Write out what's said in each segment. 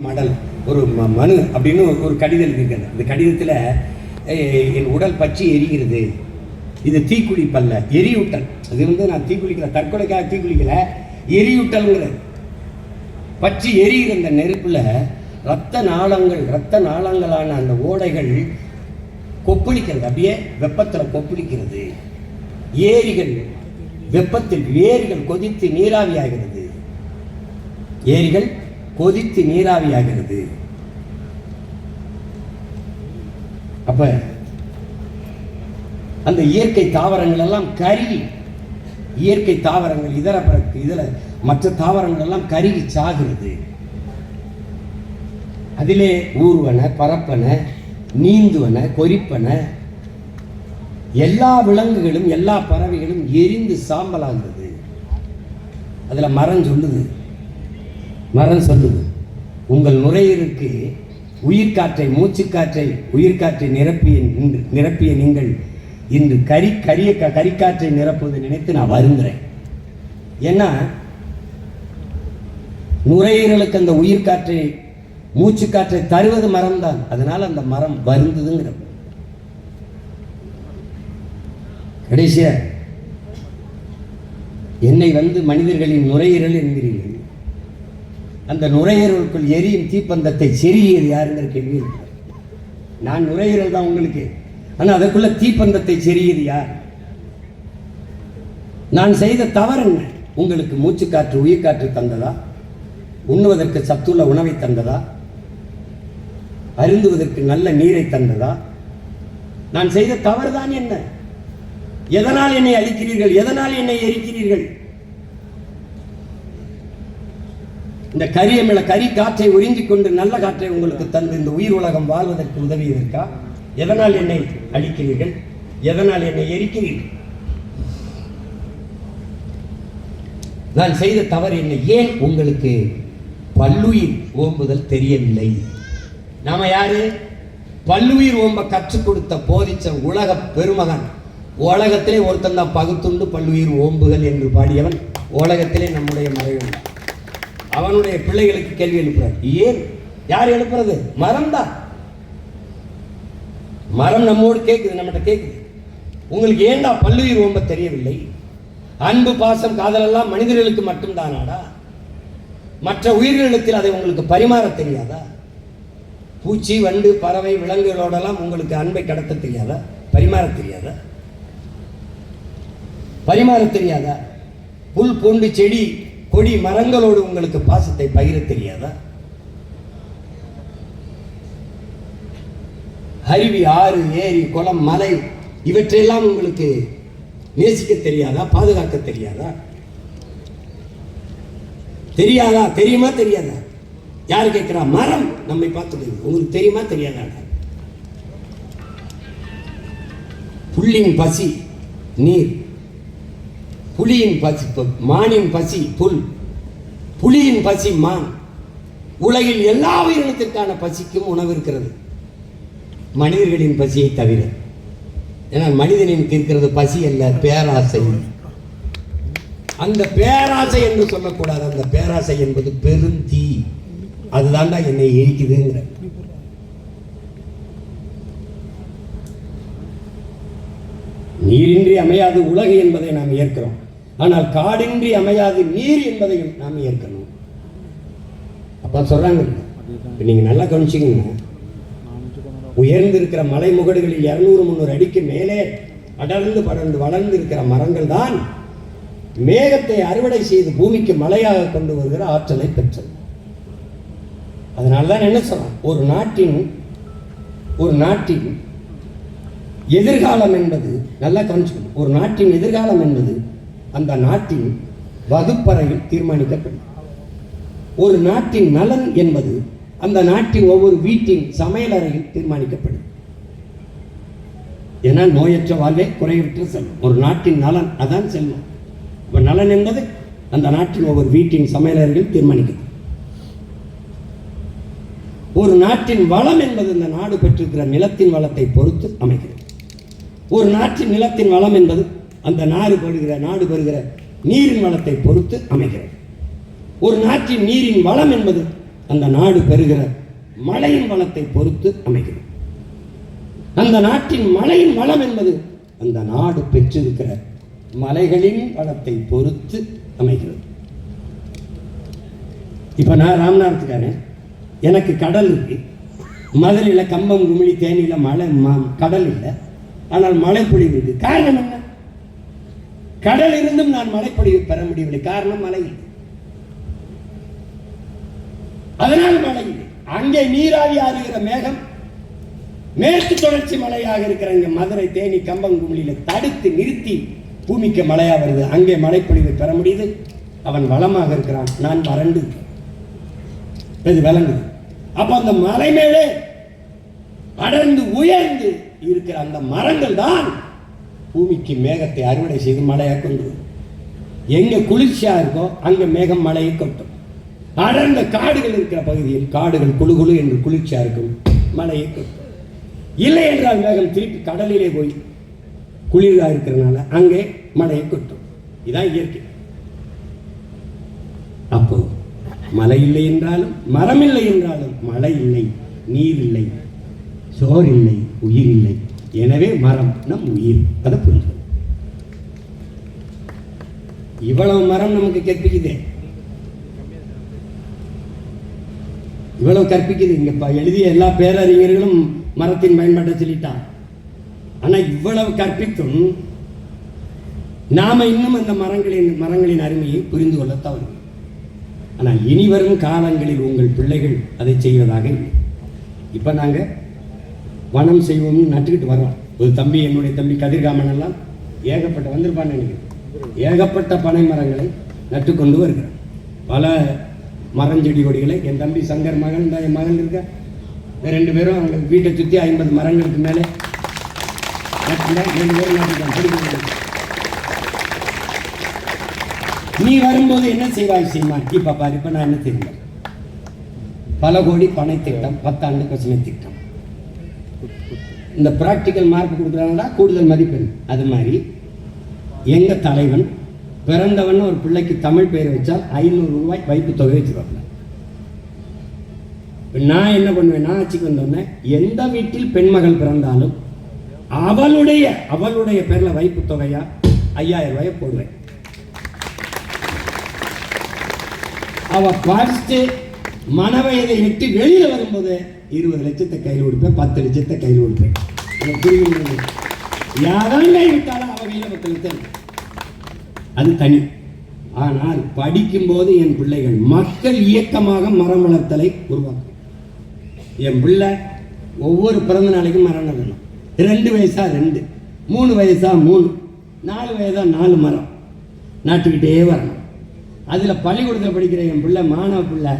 மடல் ஒரு மனு அப்படின்னு ஒரு- கடிதம் எழுதியிருக்காரு அந்த கடிதத்தில் என் உடல் பற்றி எரிகிறது. இது தீக்குளிப்பல்ல எரியூட்டல். அது வந்து நான் தீக்குளிக்கல தற்கொலைக்காக தீக்குளிக்கல எரியூட்டல்ங்கிறது பற்றி எரிகிற அந்த நெருப்பில் ரத்த நாளங்கள் ரத்த நாளங்களான அந்த ஓடைகள் கொப்பளிக்கிறது. அப்படியே வெப்பத்தில் கொப்பளிக்கிறது. ஏரிகள் வெப்பத்தில் ஏரிகள் கொதித்து நீராவி ஆகிறது. ஏரிகள் கொதித்து நீராவியாகிறது. அப்ப அந்த இயற்கை தாவரங்கள் எல்லாம் கருகி இயற்கை தாவரங்கள் இதர பிறகு இதர மற்ற தாவரங்கள் எல்லாம் கருகி சாகிறது. அதிலே ஊர்வன பரப்பன நீந்துவன கொறிப்பன எல்லா விலங்குகளும் எல்லா பறவைகளும் எரிந்து சாம்பலாகிறது. அதில் மரம் சொல்லுது. மரம் சொல்லுது உங்கள் நுரையீருக்கு உயிர்காற்றை மூச்சுக்காற்றை உயிர்காற்றை நிரப்பிய நிரப்பிய நீங்கள் இன்று கரி கரிய க- கரிக்காற்றை நிரப்புவதை நினைத்து நான் வருந்துறேன். ஏன்னா நுரையீரலுக்கு அந்த உயிர்காற்றை மூச்சுக்காற்றை தருவது மரம் தான் அதனால அந்த மரம் வருந்துதுங்கிற. கடைசியா என்னை வந்து மனிதர்களின் நுரையீரல் என்கிறீர்கள். அந்த நுரையீரலுக்குள் எரியும் தீப்பந்தத்தை செறியது யாருங்கிற கேள்வி இருக்கு. நான் நுரையீரல் தான் உங்களுக்கு. ஆனால் அதற்குள்ள தீப்பந்தத்தை செறியது யார்? நான் செய்த தவறு என்ன? உங்களுக்கு மூச்சுக்காற்று உயிர்காற்று தந்ததா? உண்ணுவதற்கு சத்துள்ள உணவை தந்ததா? அருந்துவதற்கு நல்ல நீரை தந்ததா? நான் செய்த தவறுதான் என்ன? எதனால் என்னை அழிக்கிறீர்கள்? எதனால் என்னை எரிக்கிறீர்கள்? இந்த கரியமில கரி காற்றை உறிஞ்சி கொண்டு நல்ல காற்றை உங்களுக்கு தந்து இந்த உயிர் உலகம் வாழ்வதற்கு உதவியதற்கா? எதனால் என்னை அழிக்கிறீர்கள்? எதனால் என்னை எரிக்கிறீர்கள்? நான் செய்த தவறு என்ன? ஏன் உங்களுக்கு பல்லுயிர் ஓம்புதல் தெரியவில்லை? நாம யாரு? பல்லுயிர் ஓம்ப கற்றுக் கொடுத்த போதிச்ச உலக பெருமகன். உலகத்திலே ஒருத்தன் தான் பகுத்துண்டு பல்லுயிர் ஓம்புகள் என்று பாடியவன். உலகத்திலே நம்முடைய மறைவன். அவனுடைய பிள்ளைகளுக்கு கேள்வி எழுப்புறார். ஏன்? யார் எழுப்புறது? மரம் தான் மரம் நம்மோடு கேட்குது நம்மகிட்ட கேட்குது உங்களுக்கு ஏன்டா பல்லுயிர் ஓம்ப தெரியவில்லை? அன்பு பாசம் காதலெல்லாம் மனிதர்களுக்கு மட்டும்தானாடா? மற்ற உயிர்களிடத்தில் அதை உங்களுக்கு பரிமாற தெரியாதா? பூச்சி வண்டு பறவை விலங்குகளோடெல்லாம் உங்களுக்கு அன்பை கடத்த தெரியாதா? பரிமாற தெரியாதா? பரிமாற தெரியாதா? புல் பூண்டு செடி கொடி மரங்களோடு உங்களுக்கு பாசத்தை பகிர தெரியாதா? அருவி ஆறு ஏரி குளம் மலை இவற்றையெல்லாம் உங்களுக்கு நேசிக்க தெரியாதா? பாதுகாக்க தெரியாதா? தெரியாதா? தெரியுமா தெரியாதா? யார் கேட்கிறா? மரம் நம்மை பார்த்துட்டு உங்களுக்கு தெரியுமா தெரியாதா? புள்ளின் பசி நீர் புலியின் பசி மானின் பசி புல். புலியின் பசி மான். உலகில் எல்லா உயிரினத்திற்கான பசிக்கும் உணவு இருக்கிறது. மனிதர்களின் பசியை தவிர. ஏன்னா மனிதனின் இருக்கிறது பசி அல்ல பேராசை. அந்த பேராசை என்று சொல்லக்கூடாது. அந்த பேராசை என்பது பெருந்தீ அதுதான்டா என்னை எரிக்குதுங்கிற. நீரின்றி அமையாது உலகு என்பதை நாம் ஏற்கிறோம். ஆனால் காடின்றி அமையாது நீர் என்பதையும் நாம் ஏற்கணும். அப்பா சொல்றாங்க இப்ப நீங்க நல்லா கவனிச்சிங்கன்னா உயர்ந்து இருக்கிற மலை முகடுகளில் இருநூறு முந்நூறு அடிக்கு மேலே அடர்ந்து படர்ந்து வளர்ந்து இருக்கிற மரங்கள் தான் மேகத்தை அறுவடை செய்து பூமிக்கு மழையாக கொண்டு வருகிற ஆற்றலை பெற்றது. அதனால தான் என்ன சொல்றான் ஒரு நாட்டின் ஒரு நாட்டின் எதிர்காலம் என்பது நல்லா கவனிச்சுக்கணும். ஒரு நாட்டின் எதிர்காலம் என்பது அந்த நாட்டின் வகுப்பறையில் தீர்மானிக்கப்படும். ஒரு நாட்டின் நலன் என்பது அந்த நாட்டின் ஒவ்வொரு வீட்டின் சமையலறையில் தீர்மானிக்கப்படும். ஏன்னா நோயற்ற வாழ்வே குறையற்ற செல்வம். ஒரு நாட்டின் நலன் அதான் செல்வம். இப்போ நலன் என்பது அந்த நாட்டின் ஒவ்வொரு வீட்டின் சமையலறையில் தீர்மானிக்கப்படும். ஒரு நாட்டின் வளம் என்பது இந்த நாடு பெற்றிருக்கிற நிலத்தின் வளத்தை பொறுத்து அமைகிறது. ஒரு நாட்டின் நிலத்தின் வளம் என்பது அந்த நாடு பெறுகிற நாடு பெறுகிற நீரின் வளத்தை பொறுத்து அமைகிறது. ஒரு நாட்டின் நீரின் வளம் என்பது அந்த நாடு பெறுகிற மழையின் வளத்தை பொறுத்து அமைகிறது. அந்த நாட்டின் மழையின் வளம் என்பது அந்த நாடு பெற்றிருக்கிற மலைகளின் வளத்தை பொறுத்து அமைகிறது. இப்போ நான் ராமநாதத்துக்காரன். எனக்கு கடல் இருக்கு. மதுரையில் கம்பம் குமிழி தேனியில் மழை ம- கடல் இல்லை. ஆனால் மழைப்பொழிவு இருக்கு. காரணம் என்ன? கடல் இருந்தும் நான் மழைப்பொழிவு பெற முடியவில்லை. காரணம் மழை இல்லை. அதனால் மழை இல்லை. அங்கே நீராவி ஆறுகிற மேகம் மேற்கு தொடர்ச்சி மலையாக இருக்கிற இங்க மதுரை தேனி கம்பங்குமிழியில தடுத்து நிறுத்தி பூமிக்கு மழையா வருது. அங்கே மழைப்பொழிவு பெற முடியுது. அவன் வளமாக இருக்கிறான். நான் வறண்டு இது விளங்குது. அப்போ அந்த மலை மேலே அடர்ந்து உயர்ந்து இருக்கிற அந்த மரங்கள் தான் பூமிக்கு மேகத்தை அறுவடை செய்து மழையாக கொண்டு எங்கே குளிர்ச்சியாக இருக்கோ அங்கே மேகம் மழையை கொட்டும். அடர்ந்த காடுகள் இருக்கிற பகுதியில் காடுகள் குளு குழு என்று குளிர்ச்சியாக இருக்கும் மழையை கொட்டும். இல்லை என்றால் மேகம் திருப்பி கடலிலே போய் குளிராக இருக்கிறனால அங்கே மழையை கொட்டும். இதான் இயற்கை. அப்போ மழை இல்லை என்றாலும் மரம் இல்லை என்றாலும் மழை இல்லை நீர் இல்லை சோர் இல்லை உயிர் இல்லை. எனவே மரம் நம் உயிர். அதை புரிஞ்சு இவ்வளவு மரம் நமக்கு கற்பிக்குதே. இவ்வளவு கற்பிக்குது. இங்க எழுதிய எல்லா பேரறிஞர்களும் மரத்தின் பயன்பாட்டை சொல்லிட்டான் ஆனா இவ்வளவு கற்பித்தும் நாம இன்னும் அந்த மரங்களின் மரங்களின் அருமையை புரிந்து கொள்ளத்தான் ஆனால் இனி வரும் காலங்களில் உங்கள் பிள்ளைகள் அதை செய்வதாக இல்லை. இப்போ நாங்கள் வனம் செய்வோம்னு நட்டுக்கிட்டு வரோம் ஒரு தம்பி என்னுடைய தம்பி கதிர்காமன் எல்லாம் ஏகப்பட்ட வந்திருப்பான்னு நினைக்கிறேன். ஏகப்பட்ட பனை மரங்களை நட்டுக்கொண்டு வருகிறேன் பல மரம் செடி கொடிகளை என் தம்பி சங்கர் மகன் தான் என் மகன் இருக்க? ரெண்டு பேரும் அவங்க வீட்டை சுற்றி ஐம்பது மரங்களுக்கு மேலே ரெண்டு பேரும் நீ வரும்போது என்ன செய்வாய் சீமா? இப்ப பாரு இப்ப நான் என்ன தெரியும் பல கோடி பனை திட்டம் பத்தாண்டு பசுமை திட்டம் இந்த ப்ராக்டிக்கல் மார்க் கொடுக்குறாங்கன்னா கூடுதல் மதிப்பெண். அது மாதிரி எங்க தலைவன் பிறந்தவன் ஒரு பிள்ளைக்கு தமிழ் பெயர் வச்சால் ஐநூறு ரூபாய் வைப்பு தொகை வச்சுருவாங்க நான் என்ன பண்ணுவேன்? நான் ஆட்சிக்கு வந்தோடனே எந்த வீட்டில் பெண்மகள் பிறந்தாலும் அவளுடைய அவளுடைய பேர்ல வைப்பு தொகையா ஐயாயிரம் ரூபாயை போடுவேன். அவ படிச்சுட்டு மனவயதை விட்டு வெளியில வரும்போது இருபது லட்சத்தை கையில் கொடுப்பேன் பத்து லட்சத்தை கையில் கொடுப்பேன். புரியுது யாரால் கை விட்டாலும் அவ கையில பத்து லட்சம் அது தனி. ஆனால் படிக்கும்போது என் பிள்ளைகள் மக்கள் இயக்கமாக மரம் வளர்த்தலை உருவாக்கும். என் பிள்ளை ஒவ்வொரு பிறந்த நாளைக்கும் மரம் நடணும் ரெண்டு வயசா ரெண்டு மூணு வயசா மூணு நாலு வயதா நாலு மரம். நாட்டுக்கிட்டே வரணும். அதில் பள்ளிக்கூடத்தில் படிக்கிற என் பிள்ளை மாணவ பிள்ளை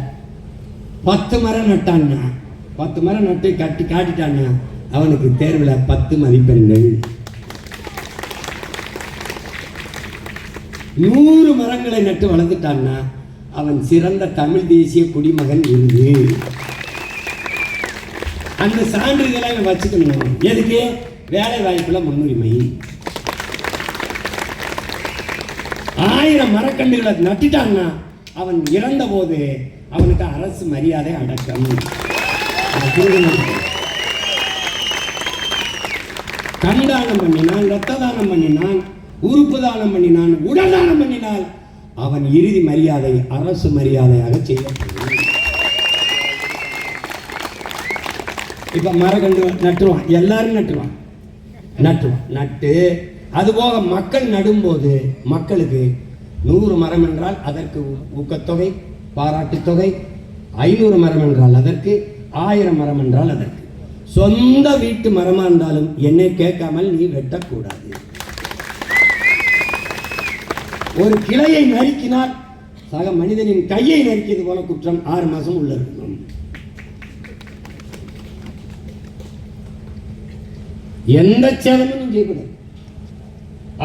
பத்து மரம் நட்டான்னா பத்து மரம் நட்டு கட்டி காட்டிட்டான்னா அவனுக்கு தேர்வில் பத்து மதிப்பெண்கள். நூறு மரங்களை நட்டு வளர்த்துட்டான்னா அவன் சிறந்த தமிழ் தேசிய குடிமகன் இருந்து. அந்த சான்றிதழை அவன் வச்சுக்கணும். எதுக்கு? வேலை வாய்ப்புல முன்னுரிமை. ஆயிரம் மரக்கன்றுகளை நட்டுட்டான்னா அவன் இறந்த போது அவனுக்கு அரசு மரியாதை அடக்கம். அது பண்ணினான் ரத்த தானம் பண்ணினான் உறுப்பு தானம் பண்ணினான் உடல் தானம் பண்ணினால் அவன் இறுதி மரியாதை அரசு மரியாதையாக செய்யப்படும் இப்ப மரக்கன்று நட்டுருவான் எல்லாரும் நட்டுருவான். நட்டுவான் நட்டு அதுபோக மக்கள் நடும்போது மக்களுக்கு நூறு மரம் என்றால் அதற்கு ஊக்கத்தொகை பாராட்டுத் தொகை ஐநூறு மரம் என்றால் அதற்கு ஆயிரம் மரம் என்றால் அதற்கு. சொந்த வீட்டு மரமா இருந்தாலும் என்னை கேட்காமல் நீ வெட்டக்கூடாது. ஒரு கிளையை நறுக்கினால் சக மனிதனின் கையை நறுக்கியது போல குற்றம் ஆறு மாசம் உள்ள இருக்கணும் எந்த சேதமும் செய்யக்கூடாது.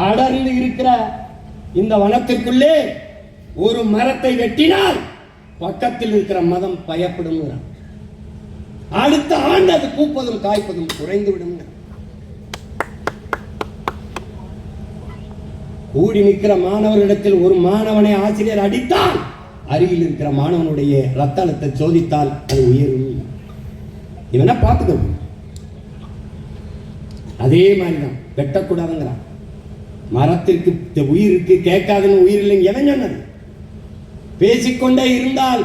அடர்ந்து இருக்கிற இந்த வனத்திற்குள்ளே ஒரு மரத்தை வெட்டினால் பக்கத்தில் இருக்கிற மதம் பயப்படும் அடுத்த ஆண்டு அது பூப்பதும் காய்ப்பதும் குறைந்து விடும் கூடி நிற்கிற மாணவர்களிடத்தில் ஒரு மாணவனை ஆசிரியர் அடித்தால் அருகில் இருக்கிற மாணவனுடைய ரத்த அழுத்தத்தை சோதித்தால் அது உயரும். இவனா பார்த்துக்கணும்? அதே மாதிரி தான் வெட்டக்கூடாதுங்கிறான். மரத்திற்கு உயிருக்கு கேட்காதுன்னு உயிர் இல்லைங்க எவன் சொன்னது? பேசிக்கொண்டே இருந்தால்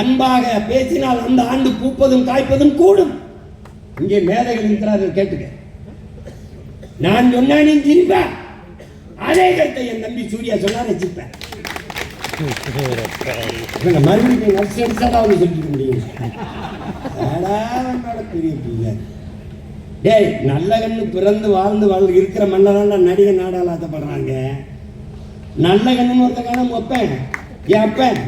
அன்பாக பேசினால் அந்த ஆண்டு பூப்பதும் காய்ப்பதும் கூடும். இங்கே மேதைகள் இருக்கிறார்கள் கேட்டுக்க. நான் சொன்னா நீ சிரிப்ப அதே கருத்தை என் தம்பி சூர்யா சொன்னா ரசிப்பேன் இவங்க மறுபடியும் நர்ஸ் நர்ஸாவது சொல்லிக்க முடியும் அடா, உன்னோட பெரிய பிள்ளை. டேய் நல்ல கண்ணு பிறந்து வாழ்ந்து வாழ் இருக்கிற மன்னதான் நடிகை நாடால் ஆசைப்படுறாங்க நல்ல கண்ணுன்னு ஒருத்தக்கான ஒப்பேன். என் அப்பன்?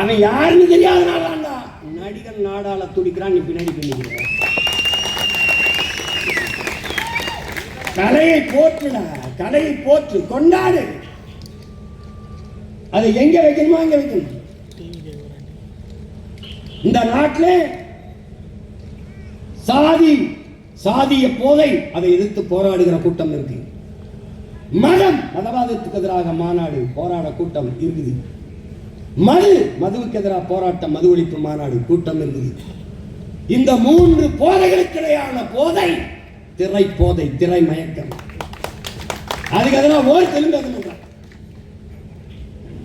அவன் யாருன்னு தெரியாதனாலாண்டா நடிகன் நாடால துடிக்கிறான் நீ பின்னாடி பண்ணிக்கிற கலையை போற்றுடா கலையை போற்று கொண்டாடு. அதை எங்க வைக்கணுமா அங்க வைக்கணும். இந்த நாட்டிலே சாதி சாதிய போதை அதை எதிர்த்து போராடுகிற கூட்டம் இருக்கு. மதம் மதவாதத்துக்கு எதிராக மாநாடு போராட கூட்டம் இருக்குது. மது மதுவுக்கு எதிராக போராட்டம் மது ஒழிப்பு மாநாடு கூட்டம் இருந்தது. இந்த மூன்று போதைகளுக்கு இடையான போதை திரை போதை திரை மயக்கம். அதுக்கு அதெல்லாம் ஓர் தெலுங்கு பேச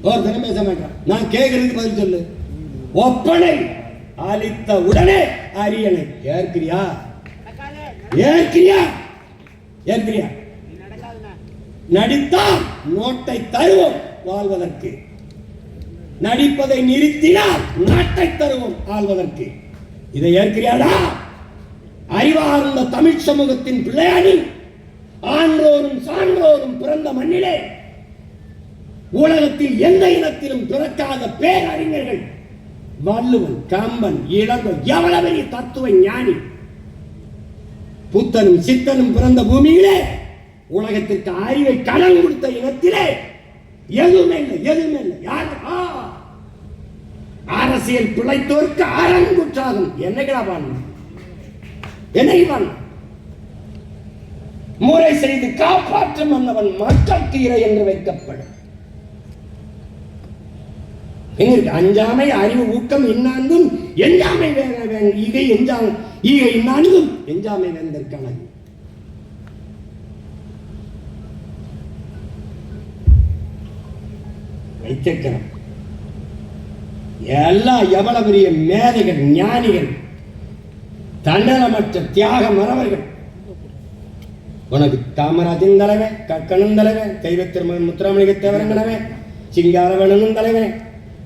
ஓர் தெலுங்கு பேச மாட்டான். நான் கேட்கறதுக்கு பதில் சொல்லு. ஒப்பனை அளித்த உடனே அரியணை. ஏற்கிறியா? ஏற்கிறியா? ஏற்கிறியா? நடித்தால் நோட்டை தருவோம் வாழ்வதற்கு. நடிப்பதை நிறுத்தினால் நாட்டை தருவோம் ஆள்வதற்கு. இதை ஏற்கிறியாடா? அறிவார்ந்த தமிழ் சமூகத்தின் பிள்ளையாணி ஆன்றோரும் சான்றோரும் பிறந்த மண்ணிலே உலகத்தில் எந்த இனத்திலும் பிறக்காத பேரறிஞர்கள் வள்ளுவன் கம்பன் இளங்கோ எவ்வளவு பெரிய தத்துவ ஞானி. புத்தனும் சித்தனும் பிறந்த பூமியிலே உலகத்திற்கு அறிவை கடன் கொடுத்த இனத்திலே எதுவுமே இல்லை எதுவுமே இல்லை. யார் அரசியல் பிழைத்தோருக்கு அரங்குற்றாகும் என்னைக்கடா பாடணும் என்னைக்கு முறை செய்து காப்பாற்றும் வந்தவன் மக்களுக்கு இறை என்று வைக்கப்படும். அஞ்சாமை அறிவு ஊக்கம் இன்னாந்தும் எஞ்சாமை வேக ஈகை எஞ்சா ஈகை இன்னாந்தும் எஞ்சாமை வேந்தற்கான வைத்திருக்கிறான் எல்லாம் எவ்வளவு பெரிய மேதைகள் ஞானிகள் தன்னலமற்ற தியாக மறவர்கள் உனக்கு தாமராஜன் தலைவன் கக்கனும் தலைவன் தெய்வ திருமகன் முத்துராமலிங்க தேவரன் தலைவன் சிங்காரவணனும் தலைவன்